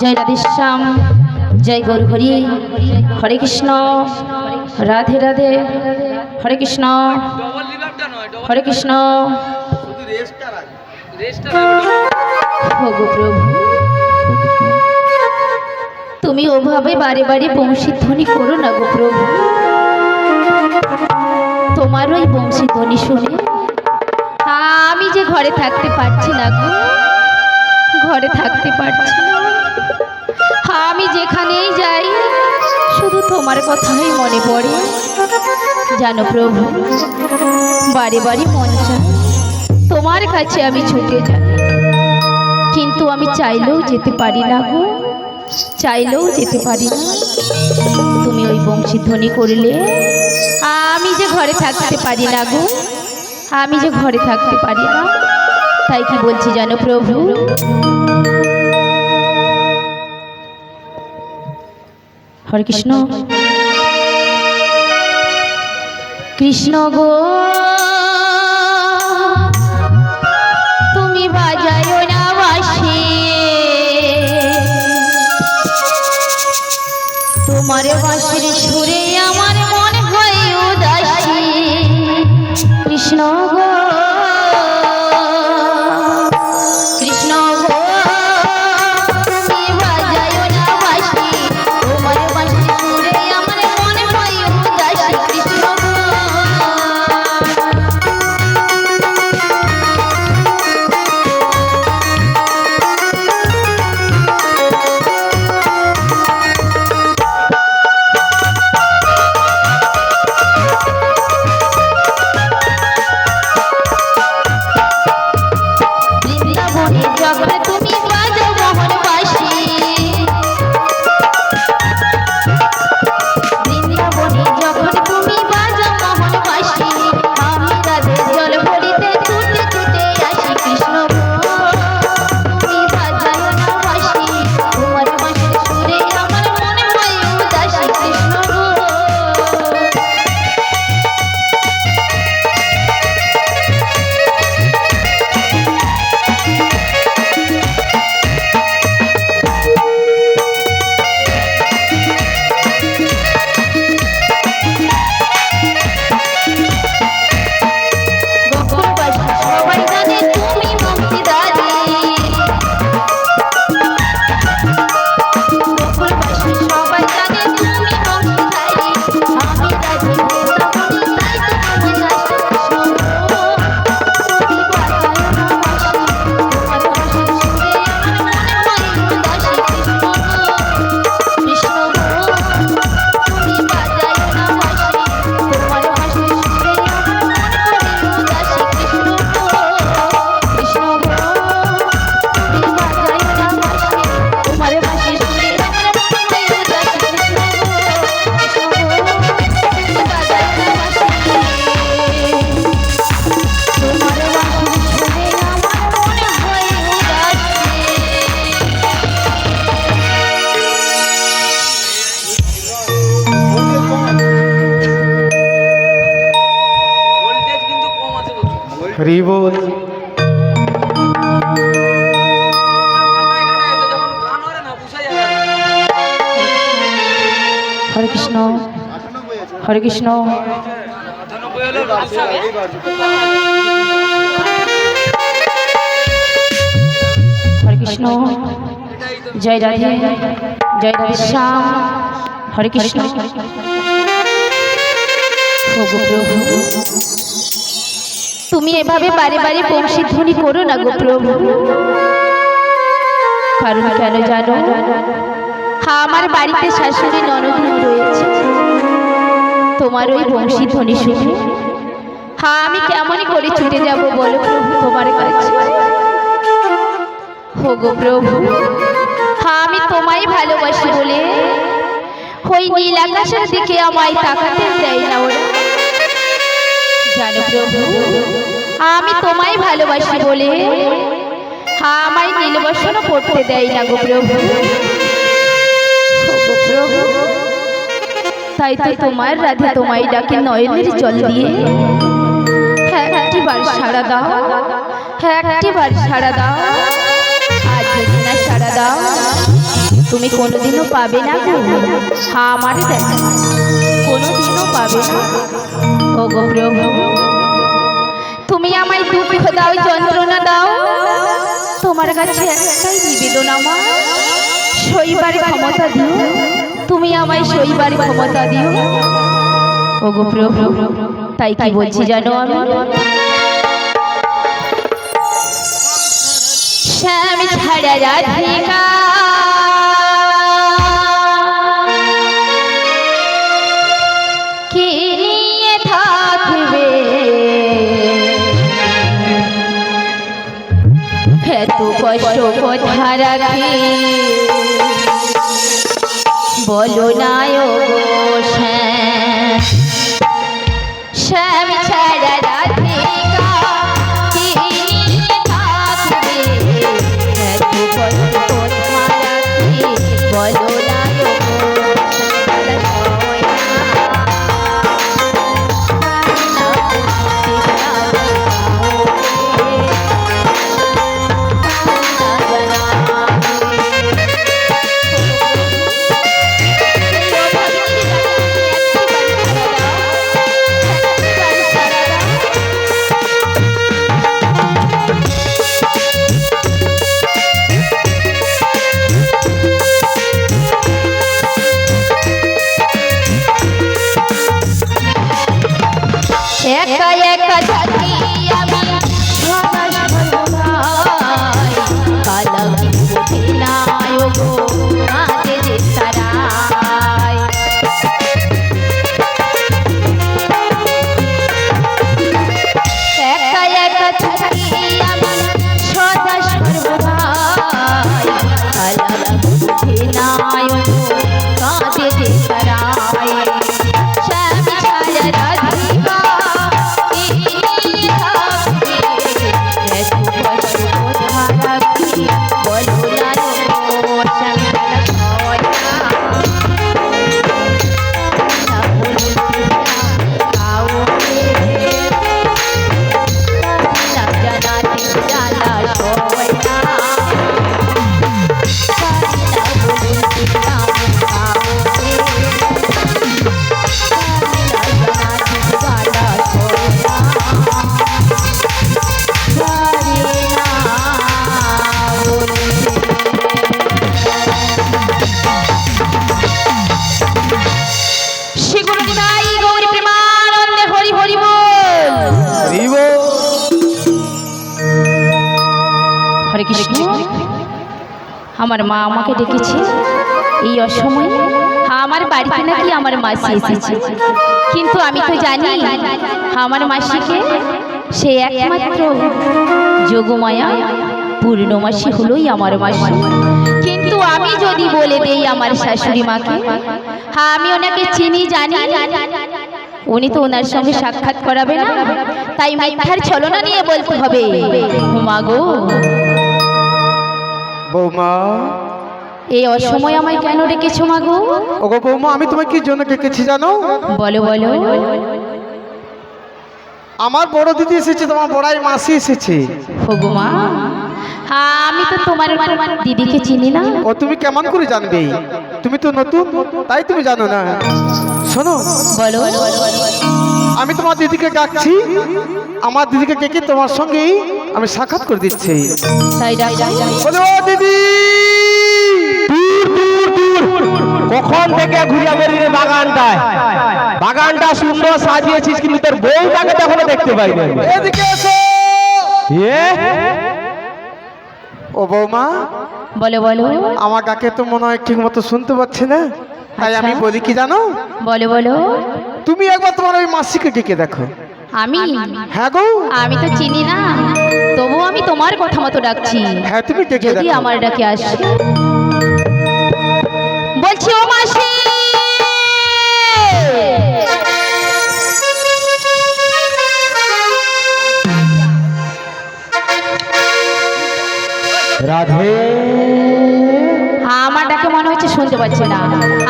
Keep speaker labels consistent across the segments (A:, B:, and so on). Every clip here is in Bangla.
A: জয় রাধেশ্যাম, জয় গৌর হরি, হরে কৃষ্ণ, রাধে রাধে, হরে কৃষ্ণ হরে কৃষ্ণ। তুমি ওভাবে বারে বারে বংশীধ্বনি করো না গো প্রভু। তোমার ওই বংশীধ্বনি শুনে আমি যে ঘরে থাকতে পারছি না গো, ঘরে থাকতে পারছি না। আমি যেখানেই যাই, শুধু তোমার কথাই মনে পড়ে। জানো প্রভু, বারে বারে মন চায়, তোমার কাছে আমি ছুটে যাই। কিন্তু আমি চাইলেও যেতে পারি না গো, চাইলেও যেতে পারি না। তুমি ওই বংশীধ্বনি করলে, আমি যে ঘরে থাকতে পারি না গো, আমি যে ঘরে থাকতে পারি না। তাই কি বলছি জানো প্রভু? হরে কৃষ্ণ। কৃষ্ণ গো তুমি বাজায় তোমার বাসির সুরে না।
B: হরে
A: কৃষ্ণ হরে কৃষ্ণ। হরে কৃষ্ণ, জয় রাধে জয় রাধে শ্যাম হরে কৃষ্ণ গো প্রভু তুমি এভাবে বারে বারে বংশীধ্বনি করো না গো প্রভু। কারণ কেন জানো? হ্যাঁ আমার বাড়িতে শাশুড়ি ননদ রয়েছে। তোমার ওই বংশীধ্বনি শুনে হ্যাঁ আমি কেমনই করে ছুটে যাব বলো প্রভু তোমার কাছে? হো গো প্রভু হ্যাঁ আমি তোমায় ভালোবাসি বলে। ওই নীল আকাশের দিকে আমায় তাকাতে দেয় না ওরা। জানো প্রভু আমি তোমায় ভালোবাসি বলে হ্যাঁ আমায় নীলবসনও পড়তে দেয় না গো প্রভু। তাই তো তোমার রাধে তোমায় ডাকে নয়নের জল দিয়ে। একটিবার সাড়া দাও একটিবার সাড়া দাও যদি না সাড়া দাও। তুমি কোনোদিনও পাবে না গো। আমার দেখা কোনোদিনও পাবে না। ও গো প্রভু। তুমি আমায় দুঃখ দাও, যন্ত্রণা দাও। তোমার কাছে একটাই নিবেদন আমার। সইবার ক্ষমতা দিও। তুমি আমায় সইবার ক্ষমতা দিও। গো প্রভু, তাই কি বলছি জানো আমি? শ্যাম ছাড়া রাধিকা। এত কষ্ট কোথা রাখি? বলো না শ্যাম। শ্যাম আমার মা আমাকে ডেকেছে। এই অসময়ে আমার বাড়িতে নাকি আমার মাসি এসেছে। কিন্তু আমি তো জানি আমার মাসিকে সে একমাত্র যোগমায়া পূর্ণমাসী হলোই আমার মাসি। কিন্তু আমি যদি বলে দেই আমার শাশুড়ি মাকে হ্যাঁ আমি ওনাকে চিনি, জানি। উনি তো ওনার সঙ্গে সাক্ষাৎ করাবে না তাই মিথ্যার ছলনা নিয়ে বলতে হবে। মা গো
B: বৌমা।
A: এই অসময় আমায় কেন ডেকেছো মা গো?
B: ওগো বৌমা আমি তোমায় কি জন্য ডেকেছি জানো?
A: বলো বলো।
B: আমার বড় দিদি এসেছে তোমার বড়াই মাসি এসেছে।
A: ওগো মা হ্যাঁ, আমি তো তোমার দিদিকে চিনি না।
B: ও তুমি কেমন করে জানবে? তুমি তো নতুন তাই তুমি জানো না। শোনো
A: বলো।
B: আমি তোমার দিদিকে ডাকছি। আমার দিদিকে ডেকে তোমার সঙ্গেই আমি সাক্ষাৎ করে দিচ্ছি। দিদি!
C: কখন থেকে ঘুরিয়া বেরিয়ে রে বাগানটায় বাগানটা সুন্দর সাজিয়েছিস কিন্তু তোর বউটাকে তো এখনও দেখতে পাইনি
B: এদিকে এসো!
C: এ?
B: ও বৌমা
A: বলো বলো।
B: আমার কাকে তো মনে হয় ঠিক মতো শুনতে পাচ্ছে না। তাই আমি
A: আচ্ছা।
B: বলি কি জানো?
A: বলে বলো।
B: তুমি একবার তোমার ওই মাসিকে ডেকে দেখো।
A: আমি?
B: হ্যাঁ গো।
A: আমি তো চিনি না। তবু আমি তোমার কথা মতো ডাকছি।
B: হ্যাঁ তুমি
A: যদি আমার ডাকে আসে। বলছি ও মাসি!
C: রাধে।
A: আমার ডাকে মনে হচ্ছে শুনতে পাচ্ছে না।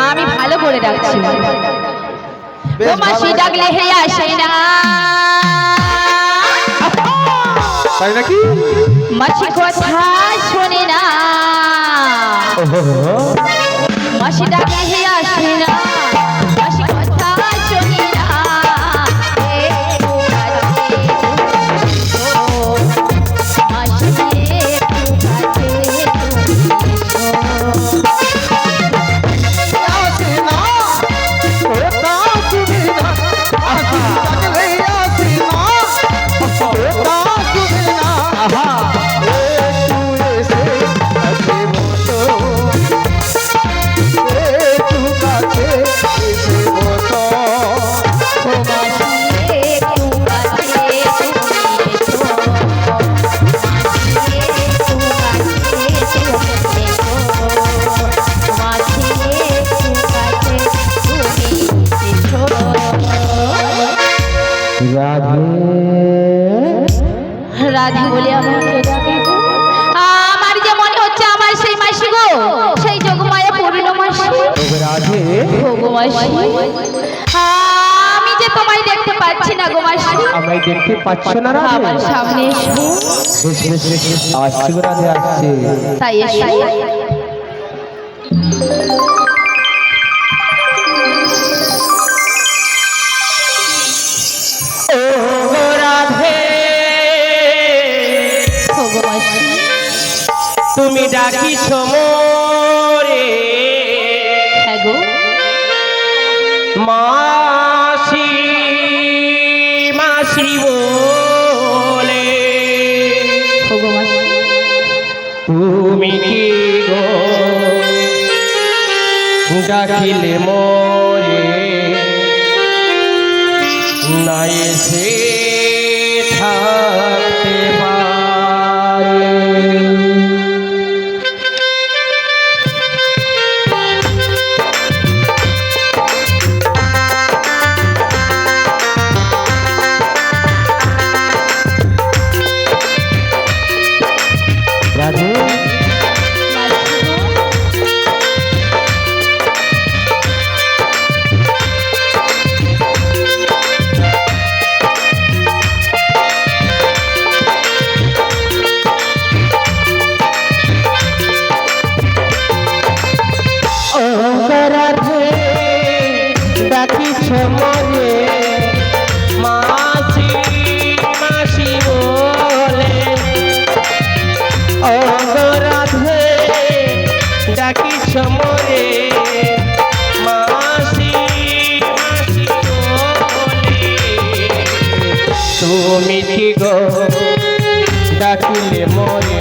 A: আমি ভালো করে ডাকছি। ও মাসি ডাকলে হে আসে না।
B: তাই নাকি?
A: মাসি কথা শোনে না। মাসি ডাকে আসে না। গোমাসি আমি যে তোমায় দেখতে পাচ্ছি না গোমাসি
C: আমায় দেখতে পাচ্ছ না
A: আমার সামনে এসো।
C: বেশ
A: তাই এসো। মাসি
C: মাসি বলে তুমি কি গো? ডাকিলে মো তুমি গো? ডাকিলে মনে